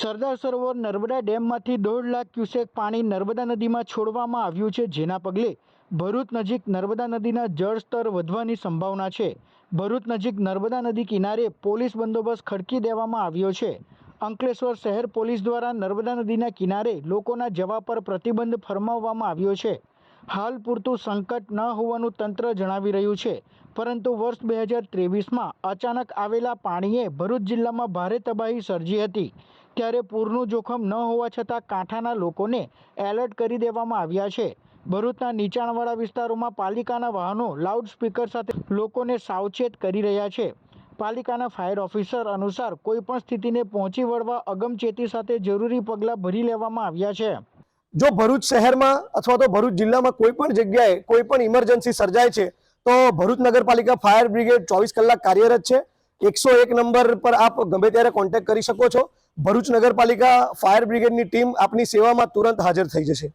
સરદાર સરોવર નર્મદા ડેમમાંથી દોઢ લાખ ક્યુસેક પાણી નર્મદા નદીમાં છોડવામાં આવ્યું છે, જેના પગલે ભરૂચ નજીક નર્મદા નદીના જળસ્તર વધવાની સંભાવના છે. ભરૂચ નજીક નર્મદા નદી કિનારે પોલીસ બંદોબસ્ત ખડકી દેવામાં આવ્યો છે. અંકલેશ્વર શહેર પોલીસ દ્વારા નર્મદા નદીના કિનારે લોકોના જવા પર પ્રતિબંધ ફરમાવવામાં આવ્યો છે. હાલ પૂરતું સંકટ ન હોવાનું તંત્ર જણાવી રહ્યું છે, પરંતુ વર્ષ બે હજાર ત્રેવીસમાં અચાનક આવેલા પાણીએ ભરૂચ જિલ્લામાં ભારે તબાહી સર્જી હતી. ત્યારે પૂરનું જોખમ ન હોવા છતાં કાંઠાના લોકોને એલર્ટ કરી દેવામાં આવ્યા છે. ભરૂચના નીચાણવાળા વિસ્તારોમાં પાલિકાના વાહનો, લાઉડસ્પીકર સાથે લોકોને સાવચેત કરી રહ્યા છે. પાલિકાના ફાયર ઓફિસર અનુસાર કોઈપણ સ્થિતિને પહોંચી વળવા અગમચેતી સાથે જરૂરી પગલાં ભરી લેવામાં આવ્યા છે. જો ભરૂચ શહેરમાં અથવા તો ભરૂચ જિલ્લામાં કોઈ પણ જગ્યાએ કોઈ પણ ઇમરજન્સી સર્જાય છે, તો ભરૂચ નગરપાલિકા ફાયર બ્રિગેડ ચોવીસ કલાક કાર્યરત છે. એકસો એક નંબર પર આપ ગમે ત્યારે કોન્ટેક્ટ કરી શકો છો. ભરૂચ નગરપાલિકા ફાયર બ્રિગેડની ટીમ આપની સેવામાં તુરંત હાજર થઈ જશે.